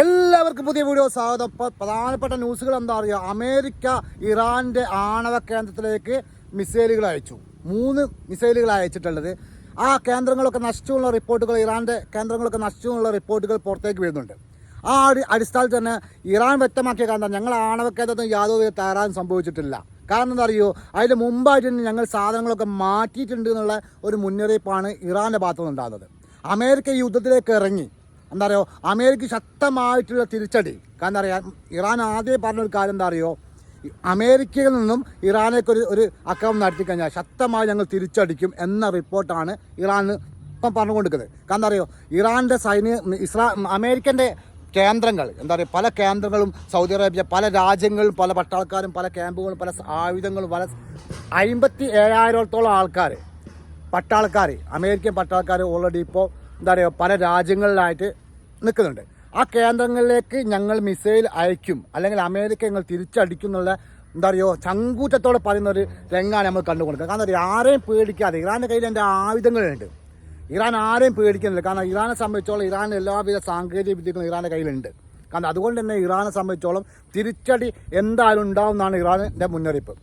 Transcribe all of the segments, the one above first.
എല്ലാവർക്കും പുതിയ വീഡിയോ സ്വാഗതം. പ്രധാനപ്പെട്ട ന്യൂസുകൾ എന്താ പറയുക അമേരിക്ക ഇറാന്റെ ആണവ കേന്ദ്രത്തിലേക്ക് മിസൈലുകൾ അയച്ചു. മൂന്ന് മിസൈലുകൾ അയച്ചിട്ടുള്ളത്. ആ കേന്ദ്രങ്ങളൊക്കെ നശിച്ചു എന്നുള്ള റിപ്പോർട്ടുകൾ ഇറാന്റെ കേന്ദ്രങ്ങളൊക്കെ നശിച്ചു എന്നുള്ള റിപ്പോർട്ടുകൾ പുറത്തേക്ക് വരുന്നുണ്ട്. ആ അടി അടിസ്ഥാനത്തിൽ തന്നെ ഇറാൻ വ്യക്തമാക്കിയ കാരണം ഞങ്ങൾ ആണവ കേന്ദ്രത്തിന് യാതൊരു വിധ തകരാറും സംഭവിച്ചിട്ടില്ല. കാരണം എന്താ അറിയോ? അതിന് മുമ്പായിട്ട് തന്നെ ഞങ്ങൾ സാധനങ്ങളൊക്കെ മാറ്റിയിട്ടുണ്ട് എന്നുള്ള ഒരു മുന്നറിയിപ്പാണ് ഇറാന്റെ ഭാഗത്തു നിന്നുണ്ടാകുന്നത് അമേരിക്ക യുദ്ധത്തിലേക്ക് ഇറങ്ങി. എന്താ പറയുക അമേരിക്ക ശക്തമായിട്ടുള്ള തിരിച്ചടി. കാരണം അറിയാം ഇറാൻ ആദ്യം പറഞ്ഞൊരു കാര്യം എന്താ അറിയോ? അമേരിക്കയിൽ നിന്നും ഇറാനേക്ക് ഒരു ഒരു അക്രമം നടത്തി കഴിഞ്ഞാൽ ശക്തമായി ഞങ്ങൾ തിരിച്ചടിക്കും എന്ന റിപ്പോർട്ടാണ് ഇറാന് ഇപ്പം പറഞ്ഞുകൊണ്ടിരിക്കുന്നത്. കാരണം അറിയോ? ഇറാന്റെ സൈന്യ ഇസ്രാ അമേരിക്കന്റെ കേന്ദ്രങ്ങൾ എന്താ പറയുക പല കേന്ദ്രങ്ങളും സൗദി അറേബ്യ പല രാജ്യങ്ങളും പല പട്ടാൾക്കാരും പല ക്യാമ്പുകളും പല ആയുധങ്ങളും പല അമ്പത്തി ഏഴായിരത്തോളം ആൾക്കാർ പട്ടാൾക്കാർ അമേരിക്കൻ പട്ടാൾക്കാർ ഓൾറെഡി ഇപ്പോൾ എന്താ പറയുക പല രാജ്യങ്ങളിലായിട്ട് നിൽക്കുന്നുണ്ട്. ആ കേന്ദ്രങ്ങളിലേക്ക് ഞങ്ങൾ മിസൈൽ അയക്കും. അല്ലെങ്കിൽ അമേരിക്ക ഞങ്ങൾ തിരിച്ചടിക്കും എന്നുള്ള എന്താ പറയുക ചങ്കൂറ്റത്തോടെ പറയുന്ന ഒരു രംഗമാണ് നമ്മൾ കണ്ടുകൊടുക്കുക കാരണം ആരെയും പേടിക്കാതെ ഇറാന്റെ കയ്യിൽ എന്റെ ആയുധങ്ങളുണ്ട്. ഇറാൻ ആരെയും പേടിക്കുന്നില്ല. കാരണം ഇറാനെ സംബന്ധിച്ചോളം ഇറാൻ എല്ലാവിധ സാങ്കേതിക വിദ്യകളും ഇറാന്റെ കയ്യിലുണ്ട്. കാരണം അതുകൊണ്ട് തന്നെ ഇറാനെ സംബന്ധിച്ചോളം തിരിച്ചടി എന്തായാലും ഉണ്ടാവും എന്നാണ് ഇറാനിന്റെ മുന്നറിയിപ്പ്.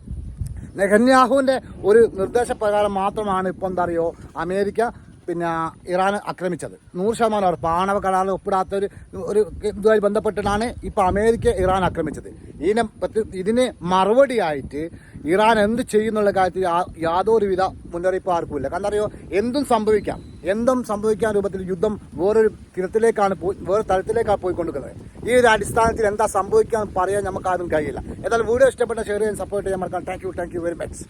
നെഹന്യാഹുവിന്റെ ഒരു നിർദ്ദേശപ്രകാരം മാത്രമാണ് ഇപ്പോൾ എന്താ പറയുക അമേരിക്ക പിന്നെ ഇറാൻ ആക്രമിച്ചത്. നൂറ് ശതമാനം അവർ പാണവ കരാറിൽ ഒപ്പിടാത്ത ഒരു ഒരു ഇതുമായി ബന്ധപ്പെട്ടിട്ടാണ് ഇപ്പോൾ അമേരിക്ക ഇറാൻ ആക്രമിച്ചത്. ഇതിനെ ഇതിന് മറുപടിയായിട്ട് ഇറാൻ എന്ത് ചെയ്യുന്നുള്ള കാര്യത്തിൽ യാതൊരുവിധ മുന്നറിയിപ്പ് ആർക്കുമില്ല കാരണം അറിയോ എന്തും സംഭവിക്കാം. എന്തും സംഭവിക്കാൻ രൂപത്തിൽ യുദ്ധം വേറൊരു തിരത്തിലേക്കാണ് പോയി വേറെ തലത്തിലേക്കാണ് പോയിക്കൊണ്ടിരിക്കുന്നത്. ഈ ഒരു അടിസ്ഥാനത്തിൽ എന്താ സംഭവിക്കാൻ പറയാൻ നമുക്ക് ആരും കഴിയില്ല. ഏതായാലും വീഡിയോ ഇഷ്ടപ്പെട്ട ഷെയർ ചെയ്യാൻ സപ്പോർട്ട് ചെയ്യാൻ മറക്കാം thank you thank you very much